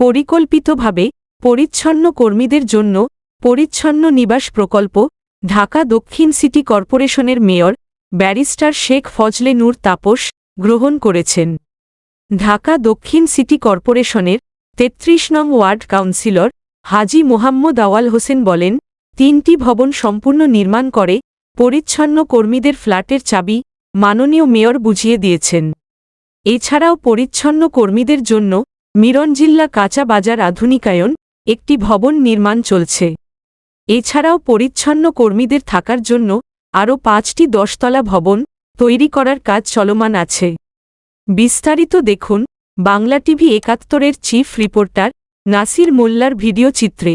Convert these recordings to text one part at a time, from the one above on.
পরিকল্পিতভাবে পরিচ্ছন্ন কর্মীদের জন্য পরিচ্ছন্ন নিবাস প্রকল্প, ঢাকা দক্ষিণ সিটি কর্পোরেশনের মেয়র ব্যারিস্টার শেখ ফজলে নূর তাপস গ্রহণ করেছেন। ঢাকা দক্ষিণ সিটি কর্পোরেশনের তেত্রিশ নং ওয়ার্ড কাউন্সিলর হাজি মোহাম্মদ আওয়াল হোসেন বলেন, তিনটি ভবন সম্পূর্ণ নির্মাণ করে পরিচ্ছন্ন কর্মীদের ফ্ল্যাটের চাবি মাননীয় মেয়র বুঝিয়ে দিয়েছেন। এছাড়াও পরিচ্ছন্ন কর্মীদের জন্য মিরনজিল্লা কাঁচা বাজার আধুনিকায়ন, একটি ভবন নির্মাণ চলছে। এছাড়াও পরিচ্ছন্ন কর্মীদের থাকার জন্য আরও পাঁচটি দশতলা ভবন তৈরি করার কাজ চলমান আছে। বিস্তারিত দেখুন বাংলা টিভি একাত্তরের চিফ রিপোর্টার নাসির মোল্লার ভিডিও চিত্রে।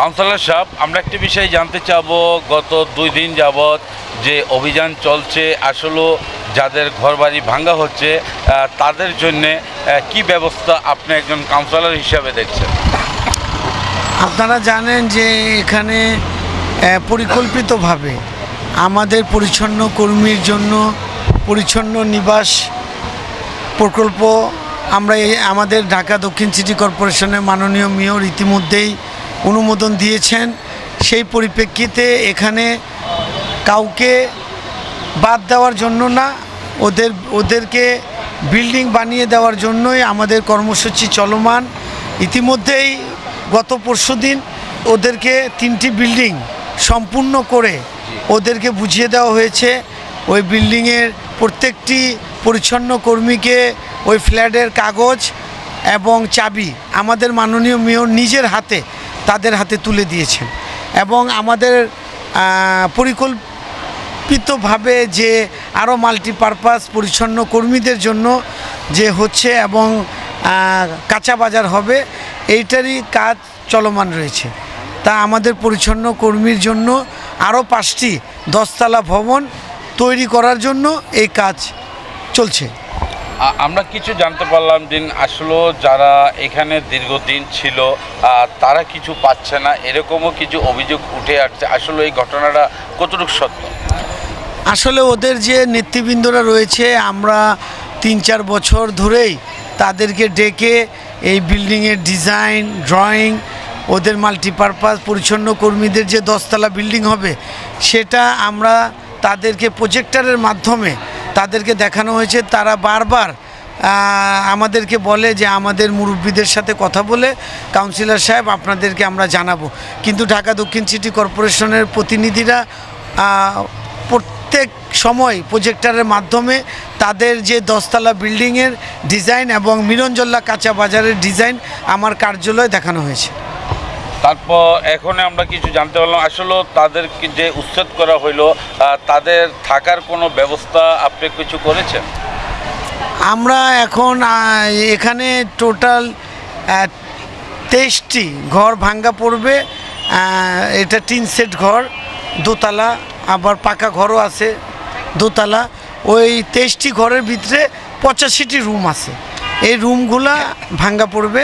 কাউন্সিলর সাহেব, আমরা একটি বিষয় জানতে চাবো, গত দুই দিন যাবৎ যে অভিযান চলছে, আসলে যাদের ঘরবাড়ি ভাঙ্গা হচ্ছে তাদের জন্য কি ব্যবস্থা আপনি একজন কাউন্সিলর হিসাবে দেখছেন? আপনারা জানেন যে এখানে পরিকল্পিতভাবে আমাদের পরিচ্ছন্ন কর্মীর জন্য পরিচ্ছন্ন নিবাস প্রকল্প, আমরা আমাদের ঢাকা দক্ষিণ সিটি কর্পোরেশনের মাননীয় মেয়র ইতিমধ্যেই অনুমোদন দিয়েছেন। সেই পরিপ্রেক্ষিতে এখানে কাউকে বাদ দেওয়ার জন্য না, ওদের, ওদেরকে বিল্ডিং বানিয়ে দেওয়ার জন্যই আমাদের কর্মসূচি চলমান। ইতিমধ্যেই গত পরশুদিন ওদেরকে তিনটি বিল্ডিং সম্পূর্ণ করে ওদেরকে বুঝিয়ে দেওয়া হয়েছে। ওই বিল্ডিংয়ের প্রত্যেকটি পরিচ্ছন্ন কর্মীকে ওই ফ্ল্যাটের কাগজ এবং চাবি আমাদের মাননীয় মেয়র নিজের হাতে তাদের হাতে তুলে দিয়েছেন। এবং আমাদের পরিকল্পিতভাবে যে আরও মাল্টিপারপাস পরিচ্ছন্ন কর্মীদের জন্য যে হচ্ছে এবং কাঁচা বাজার হবে, এইটারই কাজ চলমান রয়েছে। তা আমাদের পরিচ্ছন্ন কর্মীর জন্য আরও পাঁচটি দশতলা ভবন তৈরি করার জন্য এই কাজ চলছে। আমরা কিছু জানতে পারলাম দিন আসলে যারা এখানে দীর্ঘদিন ছিল তারা কিছু পাচ্ছে না, এরকমও কিছু অভিযোগ উঠে আসছে। আসলে এই ঘটনাটা কতটুকু সত্য? আসলে ওদের যে নেতৃবৃন্দরা রয়েছে, আমরা তিন চার বছর ধরেই তাদেরকে ডেকে এই বিল্ডিংয়ের ডিজাইন, ড্রয়িং, ওদের মাল্টিপারপাস পরিচ্ছন্ন কর্মীদের যে দশতলা বিল্ডিং হবে, সেটা আমরা তাদেরকে প্রজেক্টরের মাধ্যমে তাদেরকে দেখানো হয়েছে। তারা বারবার আমাদেরকে বলে যে আমাদের মুরব্বীদের সাথে কথা বলে কাউন্সিলর সাহেব আপনাদেরকে আমরা জানাব। কিন্তু ঢাকা দক্ষিণ সিটি কর্পোরেশনের প্রতিনিধিরা প্রত্যেক সময় প্রজেক্টরের মাধ্যমে তাদের যে দশতলা বিল্ডিংয়ের ডিজাইন এবং মিরঞ্জল্লা কাঁচা বাজারের ডিজাইন আমার কার্যালয়ে দেখানো হয়েছে। তারপর এখন আমরা কিছু জানতে পারলাম, আসলে তাদেরকে যে উচ্ছেদ করা হইল তাদের থাকার কোনো ব্যবস্থা আপনি কিছু করেছেন? আমরা এখন এখানে টোটাল তেইশটি ঘর ভাঙ্গা পড়বে। এটা টিন সেট ঘর, দোতলা, আবার পাকা ঘরও আছে দোতলা। ওই তেইশটি ঘরের ভিতরে পঁচাশিটি রুম আছে। এই রুমগুলা ভাঙ্গা পড়বে।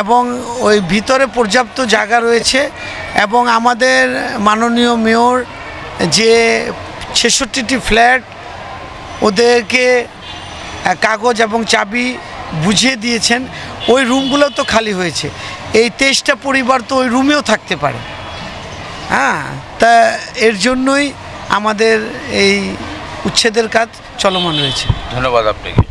এবং ওই ভিতরে পর্যাপ্ত জায়গা রয়েছে এবং আমাদের মাননীয় মেয়র যে ছেষট্টিটি ফ্ল্যাট ওদেরকে কাগজ এবং চাবি বুঝিয়ে দিয়েছেন, ওই রুমগুলো তো খালি হয়েছে। এই তেইশটা পরিবার তো ওই রুমেও থাকতে পারে। হ্যাঁ তা এর জন্যই আমাদের এই উচ্ছেদের কাজ চলমান রয়েছে। ধন্যবাদ আপনাকে।